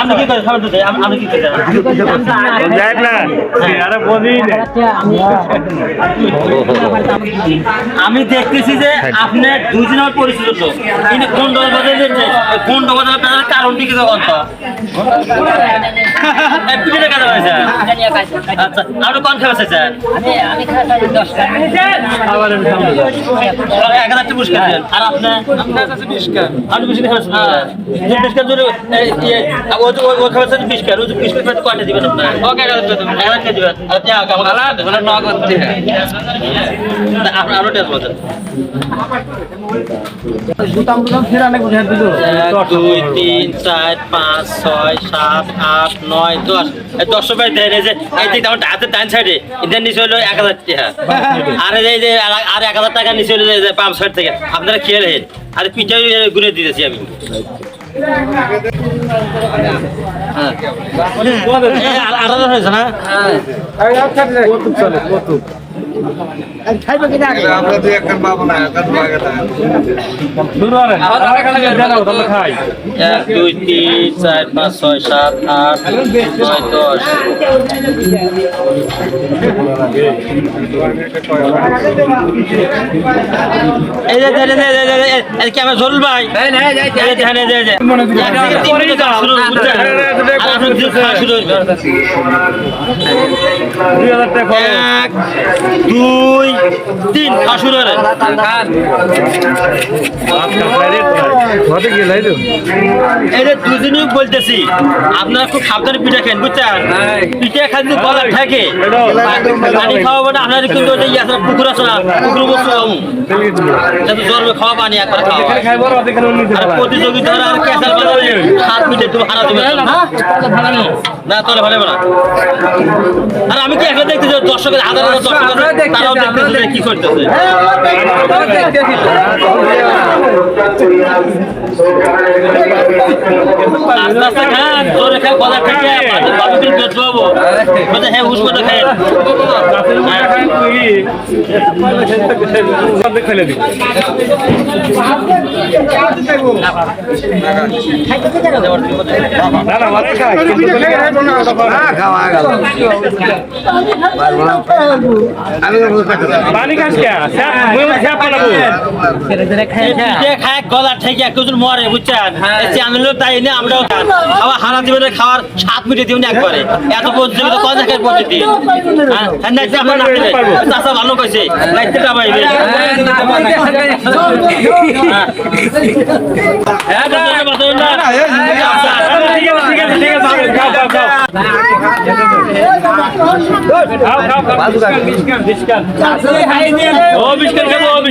আমি আপনার মানে। কি আপনি? আমি দেখতেছি যে আপনি দুজনের পরিচিত কিন্তু কোন দল বাজারে কারণ কি তখন পিঠে কাজ হয়েছে। আচ্ছা আপনি কোন খেলা চাইছেন আমি খাই দশ টাকা। এক হাজার পুরস্কার দিলেন আর আপনি আপনি বেশি ও পুরস্কার কয়টা দিবেন আপনার। ওকে এক হাজার টাকা দিবেন। এক হাজার টাকা দিবেন। আর আপনি টেস্ট বলছেন দুই তিন চার পাঁচ ছয় সাত আট নয় দশ। এই দশ ভাই যে এই দিকটা আমার হাতের ডান সাইডে এদের নিচে হলো এক হাজার টাকা। আর এই যে আর- এক হাজার টাকা নিচে হলো যে- যে পাম্প সাইড থেকে। আপনারা খেয়ে নেন। আর পিঠা গুনে দিতেছি আমি। হ্যাঁ। আর- হয়েছে না? এক দুই তিন চার পাঁচ ছয় সাত আট নয় দশ জরুল ভাই শুরু এক দুই, তিন এই যে দুজনই বলতেছি, আপনারা খুব সাবধানে পিঠা খেন, বুঝছেন? পিঠা খালি গলা থাকে পানি খাওয়াবো না, আপনার কিন্তু ইয়ে পুকুর আছে না পুকুর বস্তু জন্মে খাওয়া পানি একবার খাওয়া প্রতিযোগিতা আর বাজারে তুমি হারা দেবে না তোলে ভালো না আর আমি কি এখন দেখতেছি দর্শকের হাজার হাজার দর্শক তারাও দেখতেছে কি করতেছে। আস্তে আস্তে খান জোরে খান গলা থেকে বাবু কিন্তু পাবো বলছে হ্যাঁ হুস করে খাই খেলে দিই না না খাই গেল আমি তো বুঝতে পারছি পানি খাস কে স্যাপ মুই স্যাপ পালাবো পিঠে খায় গলা থেকে একজন মরে বুঝছেন চ্যানেলও তাই না আমরাও আবার হারা জীবনে খাওয়ার সাত মিনিট দিবেন একবারে এত হ্যাঁ হ্যাঁ, আপনার নাচতে চাষা ভালো কইছে হ্যাঁ ঠিক ঠিক ঠিক বিস্কাট ও বিস্কাট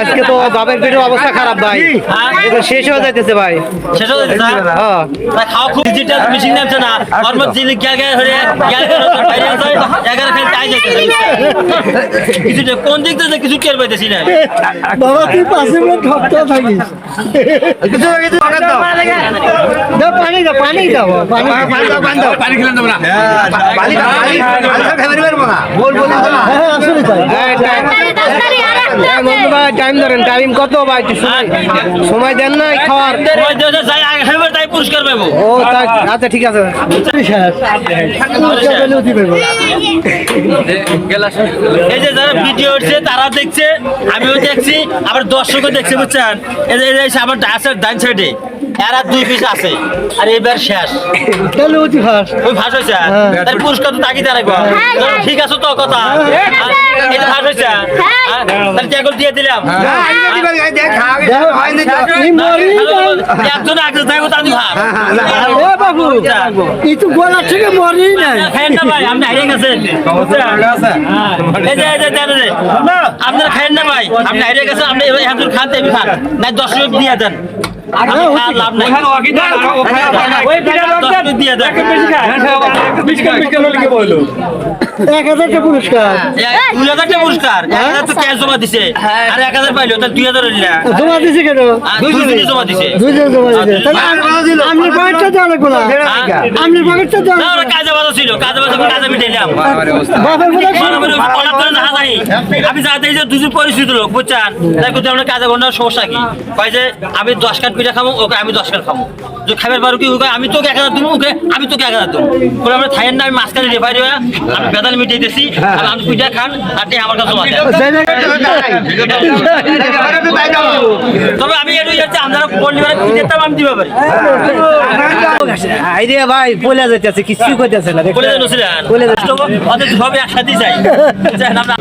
আজকে তো বাপের পেটের অবস্থা খারাপ ভাই। হ্যাঁ? শেষ হয়ে যাইতেছে ভাই। শেষ হয়ে যাচ্ছে স্যার? হ্যাঁ। খাওয়া খুব ডিজিটাল মেশিন নামছে না। ওর জিনিস গ্যাল গ্যাল হয়ে গ্যাল গ্যাল হয়ে বাইরে আছে এগারো খালি তাই যাচ্ছে কোন দিক থেকে কিছু টের পাইতেছি না। বাবা তুই পাশে ঠকতে থাকিস। কিছু কিছু দাও। দাও পানি দাও পানি দাও। পানি পানি দাও পানি দাও। পানি খেলেন দেবো না পানি পানি পানি খাবার পারব না। বল বল হ্যাঁ আসলে তাই। হ্যাঁ, বন্ধু ভাই টাইম ধরেন টাইম কত ভাই? সময় সময় দেন না খাওয়ার। ওই যে- যে যাই আগে খাইবে তাই পুরস্কার পাবো। ও আচ্ছা ঠিক আছে। এই যে যারা ভিডিও তারা দেখছে আমিও দেখছি আবার দর্শকও দেখছে বুঝছেন? এই যে- আমার ডান্সের ডান সাইডে এরা দুই পিস আছে। আর এবার শেষ। তাহলে অতি ফাস ওই ভাস হয়েছে? তার পুরস্কার তো তাকি তারাই ঠিক আছে তো কথা। এটা ভাস হয়েছে? তাহলে চেকল দিয়ে দিলাম। একজন আগে থাকো তাদের বাবু এই তো গলা থেকে মরেই নাই। খাইয়েন না ভাই আপনি হারিয়ে গেছেন। আপনারা খাইয়েন না ভাই? আপনি হারিয়ে গেছেন আপনি একজন খান খান না দশ মিনিট দিয়ে দেন। দিয়ে দেন বেশি খায় বেশি খায় বেশি খায় কি বলল এক হাজার টাকা পুরস্কার। দুই হাজার টাকা পুরস্কার এক হাজার তো ক্যাশ জমা দিছে। আর এক হাজার পাইলো তাহলে দুই হাজার জমা দিছে কেন? আর জমা দিছে। দুইজন জমা দিছে। তাহলে পকেটটা দেওয়া লাগবো না আপনি পকেটটা দেওয়া না ওরা কাজে বাজা ছিল। কাজে বাজা কাজে মিটাইলাম। বাপের বোধ বরাবরই অনেক করে দেখা যায়। আমি যাতে যে দুজন পরিচিত লোক বুঝছেন? তাই কিন্তু আমরা কাজে কোনো সমস্যা কি? কয় যে আমি দশ কাঠ পিঠা খাব ওকে আমি দশ কাঠ খাব। যে খাবার পারো কি ওকে আমি তোকে এক হাজার দেবো ওকে আমি তোকে এক হাজার দেবো। আমরা থাইয়ের না আমি মাঝখানে রেফারি হয়ে আমি বেদাল মিটিয়ে দিয়েছি আর আমি পূজা খান আপনি আমার কাছে। তবে আমি এটাই যাচ্ছি আপনারা পরিবারে কি দিতাম আমি দিবে পারি। আইরে ভাই বলে যাইতেছে কিছু করতেছে না বলে বলে। অত চাই বুঝছেন? আমরা